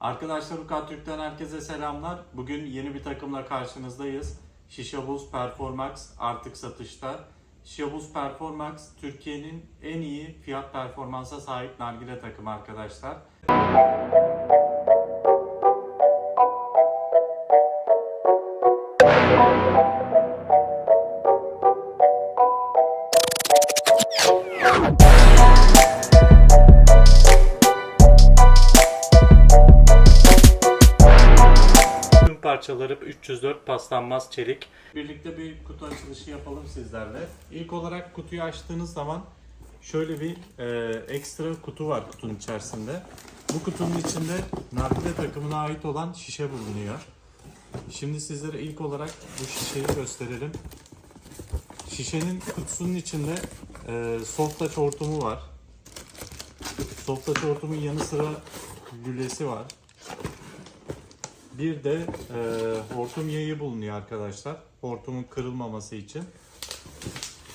Arkadaşlar Ukat Türk'ten herkese selamlar. Bugün yeni bir takımla karşınızdayız. Şişe Buz Performax artık satışta. Şişe Buz Performax Türkiye'nin en iyi fiyat performansa sahip nargile takımı arkadaşlar. Parçaları 304 paslanmaz çelik. Birlikte bir kutu açılışı yapalım sizlerle. İlk olarak kutuyu açtığınız zaman şöyle bir e, ekstra kutu var kutunun içerisinde. Bu kutunun içinde nargile takımına ait olan şişe bulunuyor. Şimdi sizlere ilk olarak bu şişeyi gösterelim. Şişenin kutusunun içinde e, soft touch hortumu var. Soft touch hortumun yanı sıra lülesi var. Bir de e, hortum yayı bulunuyor arkadaşlar. Hortumun kırılmaması için.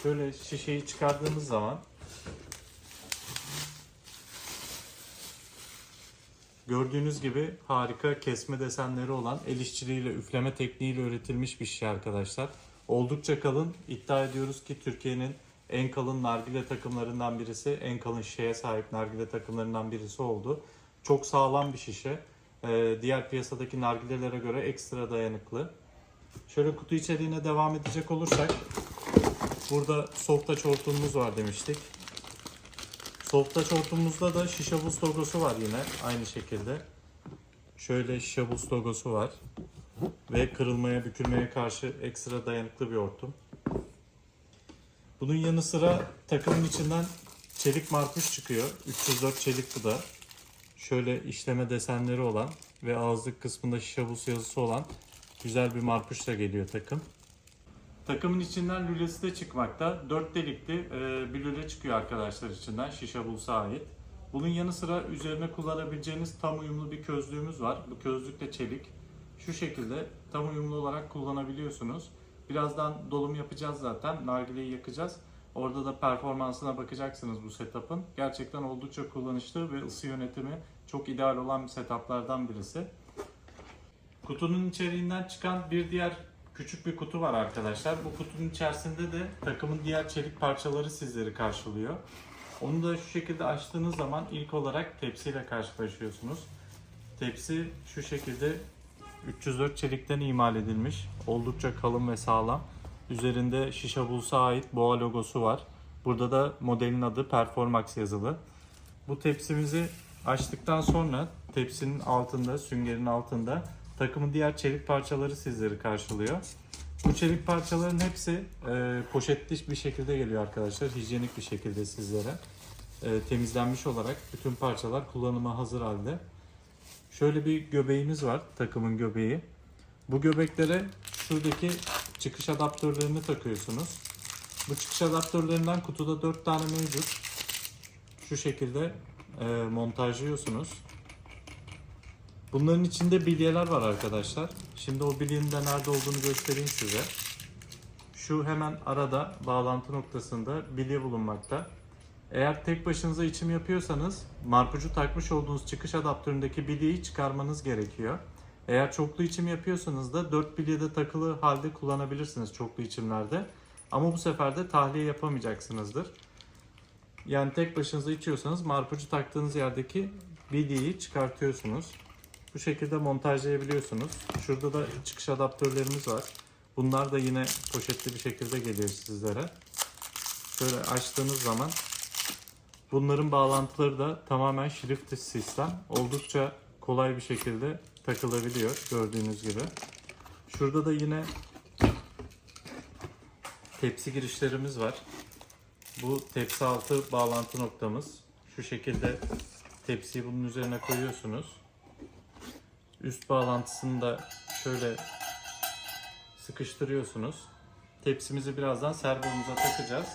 Şöyle şişeyi çıkardığımız zaman gördüğünüz gibi harika kesme desenleri olan el işçiliğiyle üfleme tekniğiyle üretilmiş bir şişe arkadaşlar. Oldukça kalın. İddia ediyoruz ki Türkiye'nin en kalın nargile takımlarından birisi, en kalın şişeye sahip nargile takımlarından birisi oldu. Çok sağlam bir şişe. Ee, diğer piyasadaki nargilelere göre ekstra dayanıklı. Şöyle kutu içeriğine devam edecek olursak burada soft touch hortumumuz var demiştik. Soft touch hortumumuzda da şişe buz logosu var yine aynı şekilde. Şöyle şişe buz logosu var. Ve kırılmaya, bükülmeye karşı ekstra dayanıklı bir hortum. Bunun yanı sıra takımın içinden çelik marpuç çıkıyor. 304 çelik bu da şöyle işleme desenleri olan ve ağızlık kısmında şişe buz yazısı olan güzel bir marpuçla geliyor takım. Takımın içinden lülesi de çıkmakta. 4 delikli e, bir lüle çıkıyor arkadaşlar içinden şişe bulsa ait. Bunun yanı sıra üzerine kullanabileceğiniz tam uyumlu bir közlüğümüz var. Bu közlük de çelik. Şu şekilde tam uyumlu olarak kullanabiliyorsunuz. Birazdan dolum yapacağız zaten. Nargileyi yakacağız. Orada da performansına bakacaksınız bu setup'ın. Gerçekten oldukça kullanışlı ve ısı yönetimi çok ideal olan setup'lardan birisi. Kutunun içeriğinden çıkan bir diğer küçük bir kutu var arkadaşlar. Bu kutunun içerisinde de takımın diğer çelik parçaları sizleri karşılıyor. Onu da şu şekilde açtığınız zaman ilk olarak tepsiyle karşılaşıyorsunuz. Tepsi şu şekilde 304 çelikten imal edilmiş. Oldukça kalın ve sağlam. Üzerinde şişe bulsa ait boğa logosu var. Burada da modelin adı Performax yazılı. Bu tepsimizi açtıktan sonra tepsinin altında, süngerin altında takımın diğer çelik parçaları sizleri karşılıyor. Bu çelik parçaların hepsi e, poşetli bir şekilde geliyor arkadaşlar. Hijyenik bir şekilde sizlere. E, temizlenmiş olarak bütün parçalar kullanıma hazır halde. Şöyle bir göbeğimiz var, takımın göbeği. Bu göbeklere şuradaki çıkış adaptörlerini takıyorsunuz. Bu çıkış adaptörlerinden kutuda 4 tane mevcut. Şu şekilde e, montajlıyorsunuz. Bunların içinde bilyeler var arkadaşlar. Şimdi o bilyenin de nerede olduğunu göstereyim size. Şu hemen arada bağlantı noktasında bilye bulunmakta. Eğer tek başınıza içim yapıyorsanız marpucu takmış olduğunuz çıkış adaptöründeki bilyeyi çıkarmanız gerekiyor. Eğer çoklu içim yapıyorsanız da 4 bilye de takılı halde kullanabilirsiniz çoklu içimlerde. Ama bu sefer de tahliye yapamayacaksınızdır. Yani tek başınıza içiyorsanız marpucu taktığınız yerdeki bilyeyi çıkartıyorsunuz. Bu şekilde montajlayabiliyorsunuz. Şurada da çıkış adaptörlerimiz var. Bunlar da yine poşetli bir şekilde geliyor sizlere. Şöyle açtığınız zaman bunların bağlantıları da tamamen shifted sistem. Oldukça kolay bir şekilde takılabiliyor gördüğünüz gibi. Şurada da yine tepsi girişlerimiz var. Bu tepsi altı bağlantı noktamız. Şu şekilde tepsiyi bunun üzerine koyuyorsunuz. Üst bağlantısını da şöyle sıkıştırıyorsunuz. Tepsimizi birazdan servomuza takacağız.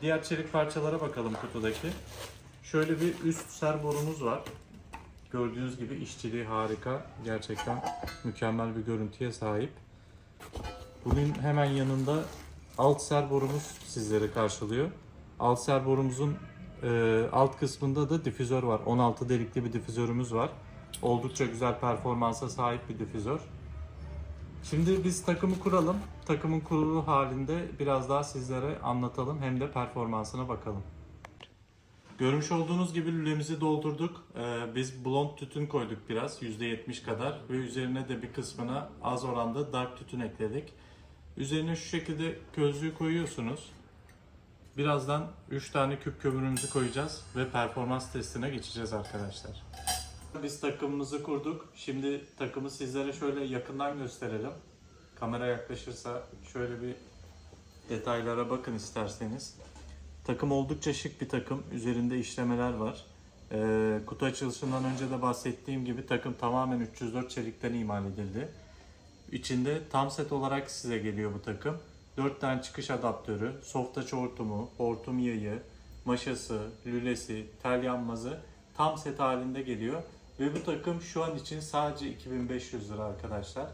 Diğer çelik parçalara bakalım kutudaki. Şöyle bir üst servorumuz var. Gördüğünüz gibi işçiliği harika. Gerçekten mükemmel bir görüntüye sahip. Bunun hemen yanında alt servorumuz sizleri karşılıyor. Alt servorumuzun e, alt kısmında da difüzör var. 16 delikli bir difüzörümüz var. Oldukça güzel performansa sahip bir difüzör. Şimdi biz takımı kuralım. Takımın kurulu halinde biraz daha sizlere anlatalım hem de performansına bakalım. Görmüş olduğunuz gibi lülemizi doldurduk. Ee, biz blond tütün koyduk biraz %70 kadar ve üzerine de bir kısmına az oranda dark tütün ekledik. Üzerine şu şekilde közlüğü koyuyorsunuz. Birazdan 3 tane küp kömürümüzü koyacağız ve performans testine geçeceğiz arkadaşlar. Biz takımımızı kurduk. Şimdi takımı sizlere şöyle yakından gösterelim. Kamera yaklaşırsa şöyle bir detaylara bakın isterseniz. Takım oldukça şık bir takım. Üzerinde işlemeler var. Ee, kutu açılışından önce de bahsettiğim gibi takım tamamen 304 çelikten imal edildi. İçinde tam set olarak size geliyor bu takım. 4 tane çıkış adaptörü, softaç hortumu, hortum yayı, maşası, lülesi, tel yanmazı tam set halinde geliyor. Ve bu takım şu an için sadece 2500 lira arkadaşlar.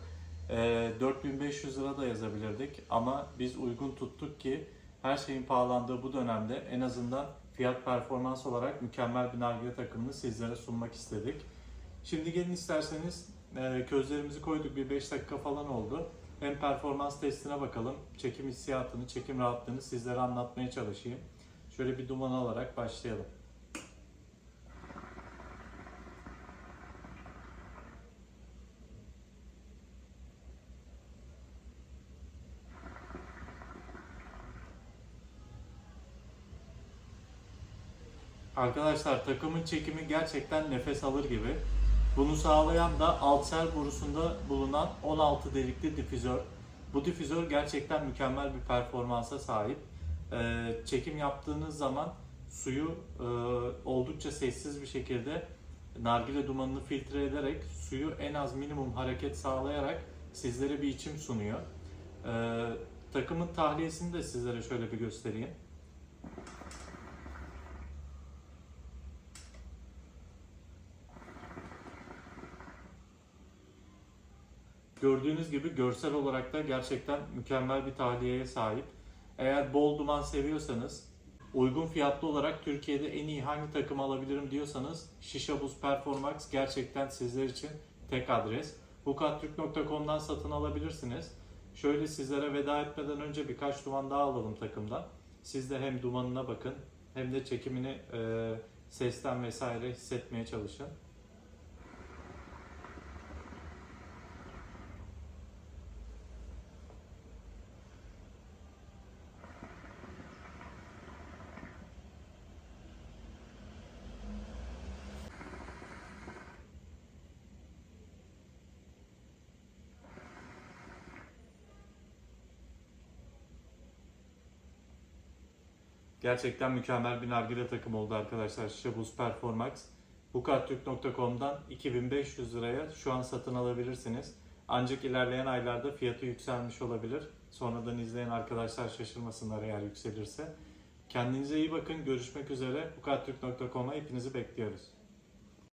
Ee, 4500 lira da yazabilirdik ama biz uygun tuttuk ki her şeyin pahalandığı bu dönemde en azından fiyat performans olarak mükemmel bir nargile takımını sizlere sunmak istedik. Şimdi gelin isterseniz e, közlerimizi koyduk bir 5 dakika falan oldu. Hem performans testine bakalım, çekim hissiyatını, çekim rahatlığını sizlere anlatmaya çalışayım. Şöyle bir duman alarak başlayalım. Arkadaşlar takımın çekimi gerçekten nefes alır gibi. Bunu sağlayan da Altsel borusunda bulunan 16 delikli difüzör. Bu difüzör gerçekten mükemmel bir performansa sahip. Ee, çekim yaptığınız zaman suyu e, oldukça sessiz bir şekilde nargile dumanını filtre ederek suyu en az minimum hareket sağlayarak sizlere bir içim sunuyor. Ee, takımın tahliyesini de sizlere şöyle bir göstereyim. Gördüğünüz gibi görsel olarak da gerçekten mükemmel bir tahliyeye sahip. Eğer bol duman seviyorsanız, uygun fiyatlı olarak Türkiye'de en iyi hangi takım alabilirim diyorsanız Shisha Buz Performax gerçekten sizler için tek adres. Hukattürk.com'dan satın alabilirsiniz. Şöyle sizlere veda etmeden önce birkaç duman daha alalım takımdan. Siz de hem dumanına bakın hem de çekimini e, sesten vesaire hissetmeye çalışın. Gerçekten mükemmel bir nargile takım oldu arkadaşlar. Şabuz Performax. Bukattürk.com'dan 2500 liraya şu an satın alabilirsiniz. Ancak ilerleyen aylarda fiyatı yükselmiş olabilir. Sonradan izleyen arkadaşlar şaşırmasınlar eğer yükselirse. Kendinize iyi bakın. Görüşmek üzere. Bukattürk.com'a hepinizi bekliyoruz.